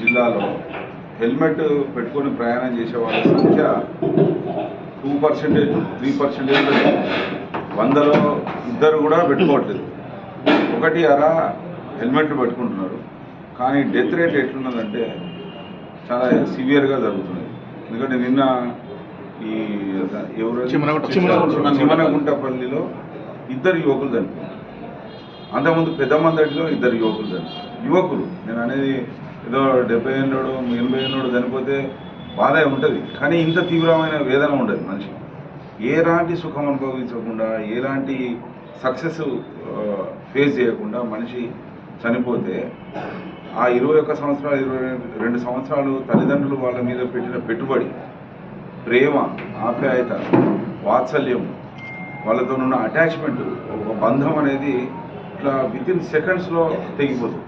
జిల్లాలో హెల్మెట్ పెట్టుకొని ప్రయాణం చేసే వాళ్ళ సంఖ్య టూ పర్సెంటేజ్ త్రీ పర్సెంటేజ్ వందలో ఇద్దరు కూడా పెట్టుకోవట్లేదు. ఒకటి అర హెల్మెట్లు పెట్టుకుంటున్నారు. కానీ డెత్ రేట్ ఎట్లున్నదంటే చాలా సివియర్గా జరుగుతుంది ఎందుకంటే నిన్న ఈ ఎవరు? చిమ్మనగుంటపల్లిలో ఇద్దరు యువకులు చనిపోయారు. అంతకుముందు పెద్ద మందడిలో ఇద్దరు యువకులు చనిపోయారు. యువకులు నేను అనేది ఏదో డెబ్బై ఏళ్ళోడు ఎనభై ఏళ్ళోడు చనిపోతే బాధ ఉంటుంది. కానీ ఇంత తీవ్రమైన వేదన ఉండదు మనిషి ఎలాంటి సుఖం అనుభవించకుండా ఎలాంటి సక్సెస్ ఫేస్ చేయకుండా మనిషి చనిపోతే ఆ ఇరవై ఒక్క సంవత్సరాలు ఇరవై రెండు సంవత్సరాలు తల్లిదండ్రులు వాళ్ళ మీద పెట్టిన పెట్టుబడి ప్రేమ ఆప్యాయత వాత్సల్యం వాళ్ళతో ఉన్న అటాచ్మెంట్ ఒక బంధం అనేది ఇట్లా వితిన్ సెకండ్స్లో తెగిపోతుంది.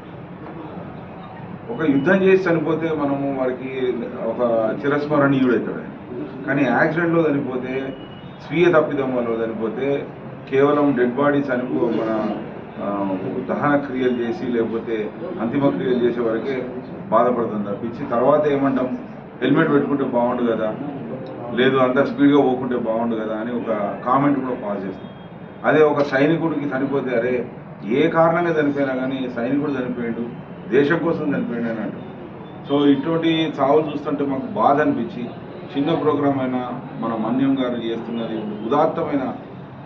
ఒక యుద్ధం చేసి చనిపోతే మనము వాడికి ఒక చిరస్మరణీయుడవుతాడు ఆయన. కానీ యాక్సిడెంట్లో చనిపోతే స్వీయ తప్పిదం వల్ల చనిపోతే కేవలం డెడ్ బాడీ చనిపో మన దహన క్రియలు చేసి లేకపోతే అంతిమ క్రియలు చేసే వరకే బాధపడుతుంది తప్పించి తర్వాత ఏమంటాం? హెల్మెట్ పెట్టుకుంటే బాగుండు కదా? లేదు అంత స్పీడ్గా పోకుంటే బాగుండు కదా? అని ఒక కామెంట్ కూడా పాస్ చేస్తాం. అదే ఒక సైనికుడికి చనిపోతే అరే ఏ కారణంగా చనిపోయినా కానీ సైనికుడు చనిపోయాడు దేశం కోసం చనిపోయాడు అని అంటాం సో ఇటువంటి చావులు చూస్తుంటే మాకు బాధ అనిపించి చిన్న ప్రోగ్రాం అయినా మన మన్యం గారు చేస్తున్నది ఉదాత్తమైన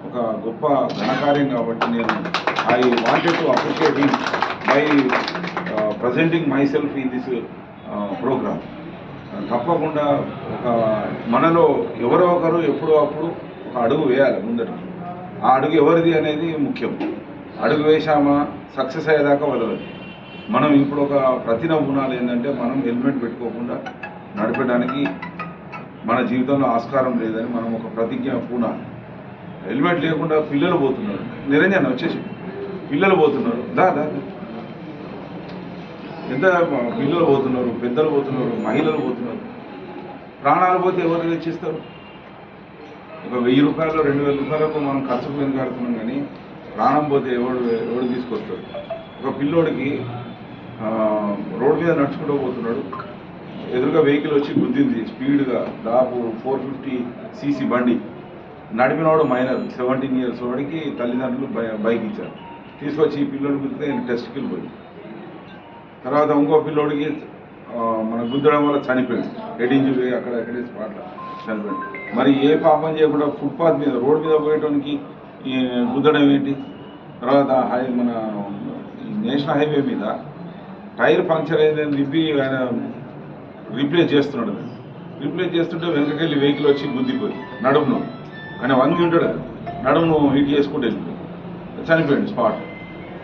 ఒక గొప్ప ఘనకార్యం కాబట్టి నేను I wanted to appreciating by presenting myself in this programme. తప్పకుండా ఒక మనలో ఎవరో ఒకరు ఎప్పుడో అప్పుడు ఒక అడుగు వేయాలి ముందరికి ఆ అడుగు ఎవరిది అనేది ముఖ్యం. అడుగు వేశామా సక్సెస్ అయ్యేదాకా వదలదు. మనం ఇప్పుడు ఒక ప్రతి గుణాలు ఏంటంటే మనం హెల్మెట్ పెట్టుకోకుండా నడపడానికి మన జీవితంలో ఆస్కారం లేదని మనం ఒక ప్రతిజ్ఞ పూనాలి హెల్మెట్ లేకుండా పిల్లలు పోతున్నారు. నిరంజన్ వచ్చేసి. పిల్లలు పోతున్నారు. దా దా దా. ఎంత పిల్లలు పోతున్నారు? పెద్దలు పోతున్నారు? మహిళలు పోతున్నారు? ప్రాణాలు పోతే ఎవరు తెచ్చిస్తారు? ఒక వెయ్యి రూపాయలు రెండు వేల రూపాయలకు మనం ఖర్చుకు వెనుకాడుతున్నాం కానీ ప్రాణం పోతే ఎవడు ఎవడు తీసుకొస్తాడు ఒక పిల్లోడికి రోడ్ రోడ్డు మీద నడుచుకుంటూ పోతున్నాడు. ఎదురుగా వెహికల్ వచ్చి గుద్దింది స్పీడ్గా. దాపు ఫోర్ ఫిఫ్టీ సీసీ బండి. నడిపినవాడు మైనర్ సెవెంటీన్ ఇయర్స్ వాడికి తల్లిదండ్రులు బై బైక్ ఇచ్చారు. తీసుకొచ్చి ఈ పిల్లోడు గుద్దితే ఆయన టెస్ట్కి వెళ్ళిపోయింది తర్వాత ఇంకో పిల్లోడికి మన గుద్దడం వల్ల చనిపోయింది హెడ్ ఇంజురీ అక్కడ అక్కడే స్పాట్లో చనిపోయింది మరి ఏ పాపం చేయకుండా ఫుట్పాత్ మీద రోడ్ మీద పోయేటానికి గుద్దడం ఏంటి? తర్వాత హై మన నేషనల్ హైవే మీద టైర్ పంక్చర్ అయిందని తిప్పి ఆయన రీప్లేస్ చేస్తున్నాడు. రీప్లేస్ చేస్తుంటే వెనకకెళ్ళి వెహికల్ వచ్చి గుద్దిపోయి నడుమును. ఆయన వంగి ఉంటాడు నడుమును హిట్ చేసుకుంటూ వెళ్ళిపోయి. చనిపోయాడు స్పాట్.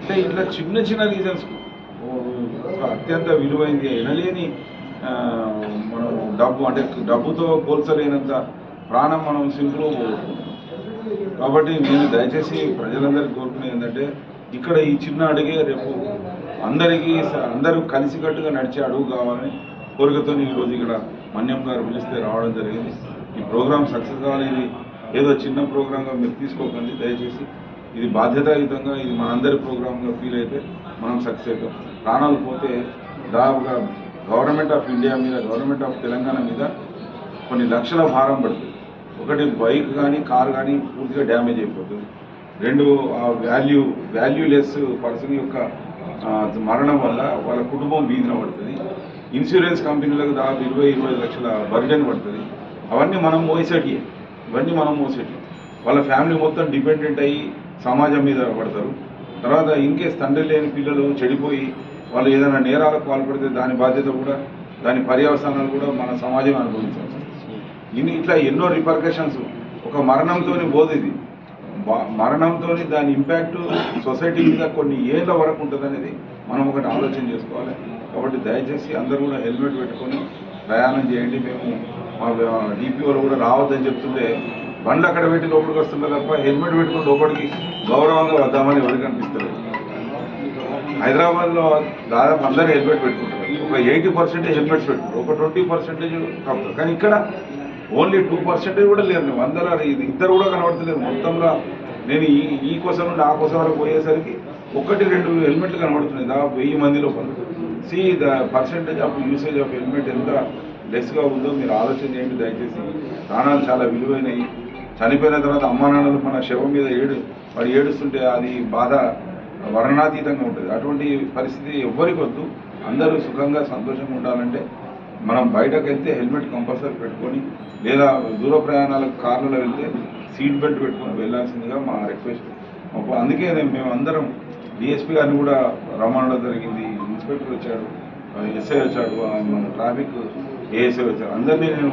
అంటే ఇట్లా చిన్న చిన్న రీజన్స్ అత్యంత విలువైంది వినలేని మనం డబ్బు అంటే డబ్బుతో పోల్చలేనంత ప్రాణం మనం సింపుల్గా పోగొట్టుకుంటాం కాబట్టి నేను దయచేసి ప్రజలందరికీ కోరుకునేది ఏంటంటే ఇక్కడ ఈ చిన్న అడిగే రేపు అందరికీ స- అందరూ కలిసికట్టుగా నడిచే అడుగు కావాలని కోరికతో ఈరోజు ఇక్కడ మన్యం గారు పిలిస్తే రావడం జరిగింది. ఈ ప్రోగ్రాం సక్సెస్ కావాలి ఏదో చిన్న ప్రోగ్రాంగా మీరు తీసుకోకండి దయచేసి. ఇది బాధ్యతాయుతంగా ఇది మనందరి ప్రోగ్రాంగా ఫీల్ అయితే మనం సక్సెస్ అవుతాం. ప్రాణాలు పోతే దాదాపుగా గవర్నమెంట్ ఆఫ్ ఇండియా మీద గవర్నమెంట్ ఆఫ్ తెలంగాణ మీద కొన్ని లక్షల భారం పడుతుంది. ఒకటి బైక్ కానీ కార్ కానీ పూర్తిగా డ్యామేజ్ అయిపోతుంది. రెండు ఆ వాల్యూ వాల్యూలెస్ పర్సన్ యొక్క మరణం వల్ల వాళ్ళ కుటుంబం బీదిన పడుతుంది. ఇన్సూరెన్స్ కంపెనీలకు దాదాపు ఇరవై ఇరవై లక్షల బర్డెన్ పడుతుంది. అవన్నీ మనం మోసేటి. ఇవన్నీ మనం మోసేటి. వాళ్ళ ఫ్యామిలీ మొత్తం డిపెండెంట్ అయ్యి సమాజం మీద పడతారు. తర్వాత ఇన్కేస్ తండ్రి లేని పిల్లలు చెడిపోయి వాళ్ళు ఏదైనా నేరాలకు పాల్పడితే దాని బాధ్యత కూడా దాని పర్యవసానాలు కూడా మన సమాజం అనుభవించాల్సి ఇన్ని ఇట్లా ఎన్నో రిపర్కషన్స్ ఒక మరణంతోనే బోధిది మరణంతో మరణంతోని దాని ఇంపాక్ట్ సొసైటీ మీద కొన్ని ఏళ్ళ వరకు ఉంటుంది అనేది మనం ఒకటి ఆలోచన చేసుకోవాలి. కాబట్టి దయచేసి అందరూ కూడా హెల్మెట్ పెట్టుకొని ప్రయాణం చేయండి. మేము మా డిపిఓలు కూడా రావద్దని చెప్తుంటే బండ్లు అక్కడ పెట్టి లోపలికి వస్తున్నారు తప్ప హెల్మెట్ పెట్టుకుని లోపలికి గౌరవంగా వద్దామని ఎవరికి అనిపిస్తారు హైదరాబాద్లో దాదాపు అందరూ హెల్మెట్ పెట్టుకుంటారు ఒక ఎయిటీ పర్సెంటేజ్ హెల్మెట్స్ పెట్టుకుంటారు ఒక ట్వంటీ పర్సెంటేజ్ కానీ ఇక్కడ ఓన్లీ టూ పర్సెంటేజ్ కూడా లేరు నువ్వు అందరూ ఇద్దరు కూడా కనబడతలేరు. మొత్తంలో నేను ఈ ఈ కోసం నుండి ఆ కోసం వరకు పోయేసరికి ఒకటి రెండు హెల్మెట్లు కనబడుతున్నాయి. దాదాపు వెయ్యి మందిలో పనులు see the percentage of usage of helmet ఎంత లెస్గా ఉందో మీరు ఆలోచన చేయండి దయచేసి. ప్రాణాలు చాలా విలువైనవి. చనిపోయిన తర్వాత అమ్మా నాన్నలు మన శవం మీద ఏడు వాడు ఏడుస్తుంటే అది బాధ వర్ణనాతీతంగా ఉంటుంది. అటువంటి పరిస్థితి ఎవ్వరికి వద్దు. అందరూ సుఖంగా సంతోషంగా ఉండాలంటే మనం బయటకు వెళ్తే హెల్మెట్ కంపల్సరీ పెట్టుకొని లేదా దూర ప్రయాణాలకు కార్లలో వెళ్తే సీట్ బెల్ట్ పెట్టుకుని వెళ్ళాల్సిందిగా మా రిక్వెస్ట్. అందుకే మేము అందరం డిఎస్పీ గారిని కూడా రమ్మనడం జరిగింది. ఇన్స్పెక్టర్ వచ్చాడు ఎస్ఐ వచ్చాడు మన ట్రాఫిక్ ఏఎస్ఐ వచ్చాడు అందరినీ నేను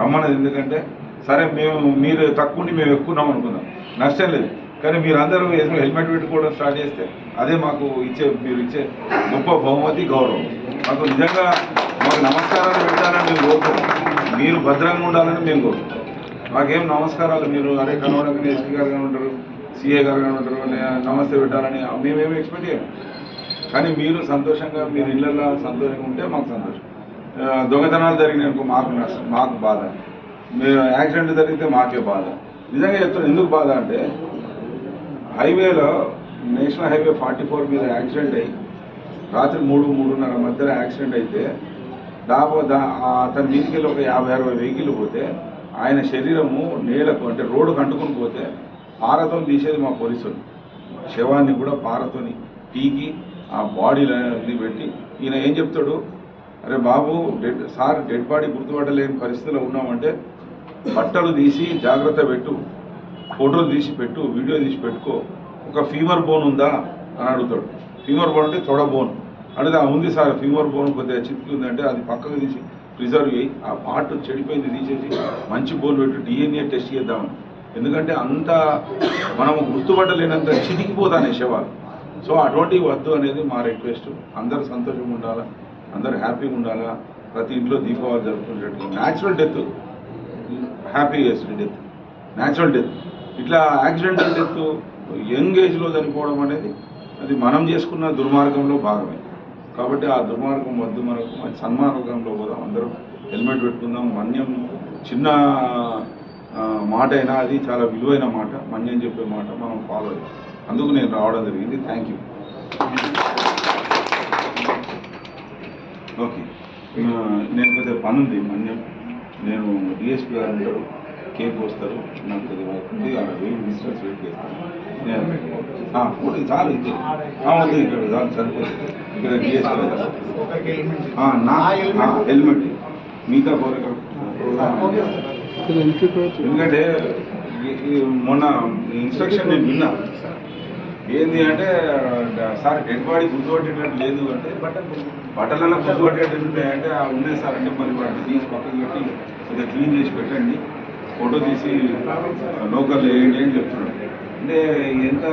రమ్మన్నది ఎందుకంటే సరే మేము మీరు తక్కువని మేము ఎక్కున్నాం అనుకుందాం. నష్టం లేదు. కానీ మీరందరూ అందరూ హెల్మెట్ పెట్టుకోవడం స్టార్ట్ చేస్తే అదే మాకు ఇచ్చే మీరు ఇచ్చే గొప్ప బహుమతి గౌరవం. మాకు నిజంగా మాకు నమస్కారాలు పెట్టాలని మేము కోరుకుంటాం మీరు భద్రంగా ఉండాలని మేము కోరుకుంటాం. మాకేం నమస్కారాలు మీరు అరే కనవడానికి ఎస్పీ గారు కానీ ఉంటారు సిఏ గారు కానీ ఉంటారు నే- నమస్తే పెట్టాలని మేమేమి ఎక్స్పెక్ట్ చేయము. కానీ మీరు సంతోషంగా మీరు ఇళ్ళల్లో సంతోషంగా ఉంటే మాకు సంతోషం. దొంగతనాలు జరిగినందుకు మాకు నష్టం మాకు బాధ. మీరు యాక్సిడెంట్ జరిగితే మాకే బాధ. నిజంగా చెప్తాను ఎందుకు బాధ అంటే హైవేలో నేషనల్ హైవే ఫార్టీ ఫోర్ మీద యాక్సిడెంట్ అయ్యి రాత్రి మూడు మూడున్నర మధ్యలో యాక్సిడెంట్ అయితే దాదాపు అతని మీదకి ఒక యాభై అరవై వెహికల్ పోతే ఆయన శరీరము నేలకు అంటే రోడ్డుకు అంటుకుని పోతే పారతో తీసేది మా పోలీసులు. శవాన్ని కూడా పారతోని పీకి ఆ బాడీలో పెట్టి ఈయన ఏం చెప్తాడు? అరే బాబు డెడ్ సార్ డెడ్ బాడీ గుర్తుపట్టలేని పరిస్థితిలో ఉన్నామంటే బట్టలు తీసి జాగ్రత్త పెట్టు ఫోటోలు తీసి పెట్టు వీడియో తీసి పెట్టుకో. ఒక ఫీవర్ బోన్ ఉందా? అని అడుగుతాడు. ఫీవర్ బోన్ అంటే తొడ బోన్ అడిగితే "ఆ, ఉంది సార్ ఫీమర్ బోన్ కొద్దిగా చితికి ఉందంటే అది పక్కకు తీసి ప్రిజర్వ్ చేయి. ఆ పార్ట్ చెడిపోయింది తీసేసి మంచి బోన్ పెట్టి డిఎన్ఏ టెస్ట్ చేద్దామని ఎందుకంటే అంత మనం గుర్తుపట్టలేనంత చితికిపోతానే శవాలు. సో అటువంటి వద్దు అనేది మా రిక్వెస్ట్. అందరూ సంతోషంగా ఉండాలా? అందరూ హ్యాపీగా ఉండాలా? ప్రతి ఇంట్లో Deepavali జరుపుకునేటట్టు. Natural death happy death natural death ఇట్లా యాక్సిడెంటల్ డెత్ యంగ్ ఏజ్లో చనిపోవడం అనేది అది మనం చేసుకున్న దుర్మార్గంలో భాగమే. కాబట్టి ఆ దుర్మార్గం వద్దు మనకు. మంచి సన్మార్గంలో పోదాం అందరూ. హెల్మెట్ పెట్టుకుందాం. మన్యం చిన్న మాట అయినా అది చాలా విలువైన మాట. మన్యం చెప్పే మాట మనం ఫాలో అయ్యాం అందుకు నేను రావడం జరిగింది. థ్యాంక్ యూ ఓకే నేను కొద్దిగా పని ఉంది మన్యం. నేను డిఎస్పీ గారు ఉంటారు. కేక్ వస్తారు నాకు అక్కడ వెయిట్ డిస్టెన్స్ వెయిట్ చేస్తాను. నేను చాలు ఇది. ఆ, వద్దు ఇక్కడ చాలు సరిపోతుంది ఇక్కడ నా హెల్మెట్ మిగతా కోరిక ఎందుకంటే మొన్న ఇన్స్ట్రక్షన్ నేను విన్నా. ఏంది అంటే సార్ డెడ్ బాడీ గుర్తుపట్టేటట్టు లేదు అంటే బట్టలలో గుర్తుపట్టేటట్టు ఉంటాయంటే "ఆ, ఉన్నాయి సార్ అంటే మరి వాటిని తీసి పక్కకి పెట్టి కొద్దిగా క్లీన్ చేసి పెట్టండి. ఫోటో తీసి లోకల్ వేయండి అని చెప్తున్నాడు. అంటే ఎంత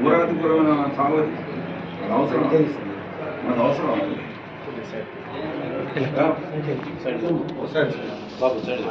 పురాతనపరమైన సాగు అది? అది అవసరం. మనకు అవసరం. బాబు సైడ్